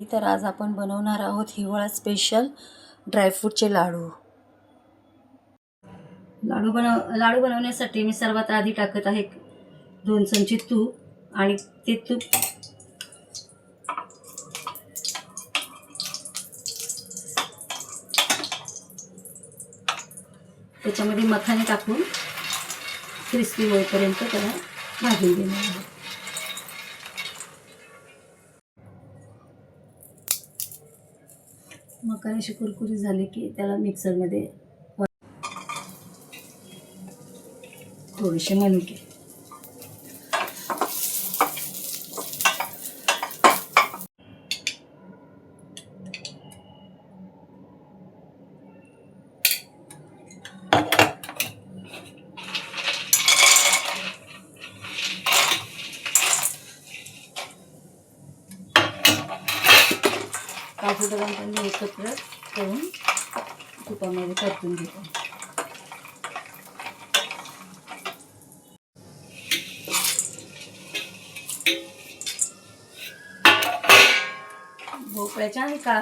तर आज आपण बनवणार आहोत हिवाळा स्पेशल ड्रायफ्रूटचे लाडू. लाडू बनव लाडू बनवण्यासाठी मी सर्वात आधी टाकत आहे दोन चमचे तूप आणि ते तूप त्याच्यामध्ये मखाने टाकून क्रिस्पी होईपर्यंत त्याला भाजून घेणार आहे मकाने अशी कुरकुरी झाली की त्याला मिक्सरमध्ये थोडेसे थोडेसे काजू बदाम पण मी एकत्र करून तुपामध्ये परतून घेतो. भोपळ्याच्या आणि का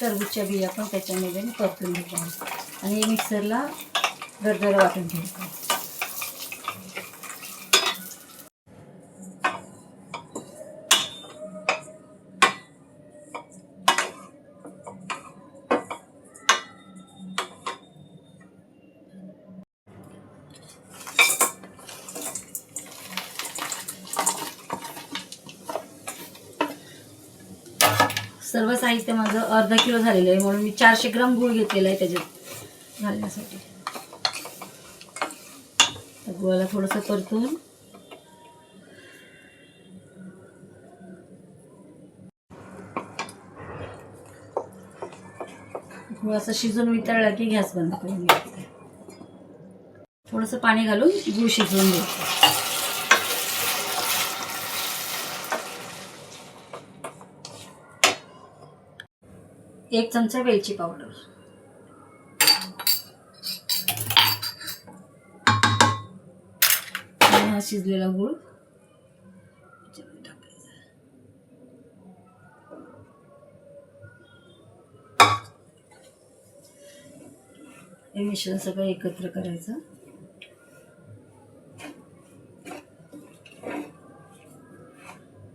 टरबूजच्या बिया पण त्याच्यामध्ये मी परतून घेतो. आणि मिक्सरला दरदर वाटून घेतो. सर्व साहित्य माझं अर्धा किलो झालेलं आहे म्हणून मी चारशे ग्राम गूळ घेतलेला आहे त्याच्यात घालण्यासाठी. गुळाला थोडंसं परतून गुळ असं शिजून वितळला की गॅस बंद करून घ्यायचा थोडंसं पाणी घालून गूळ शिजवून घ्यायचं एक चमचा वेलची पावडर. आणि हा शिजलेला गूळ. हे मिश्रण सगळं एकत्र करायचं.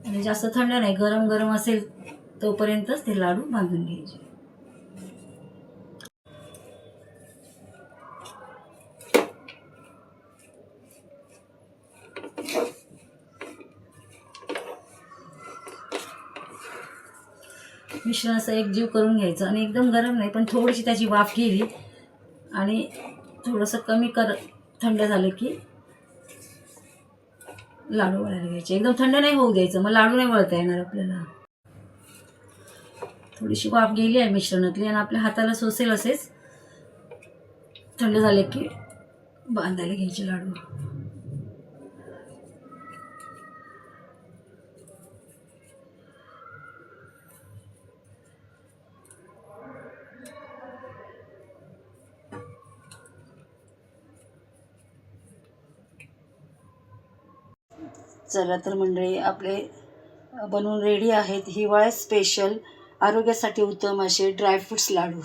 आणि जास्त थंड नाही गरम गरम असेल तोपर्यंतच ते लाडू बांधून घ्यायचे. मिश्रण असं एक जीव करून घ्यायचं आणि एकदम गरम नाही पण थोडीशी त्याची वाफ गेली आणि थोडंसं कमी कर थंड झालं की लाडू वळायला घ्यायचे. एकदम थंड नाही होऊ द्यायचं मग लाडू नाही वळता येणार आपल्याला. थोडीशी वाफ गेली आहे मिश्रणातली आणि आपल्या हाताला सोसेल असेच थंड झाले की बांधायला घ्यायचे लाडू. चला तर मंडळी आपले बनवून रेडी आहेत हिवाळ्यात स्पेशल आरोग्यासाठी उत्तम असे ड्रायफ्रुट्स लाडू.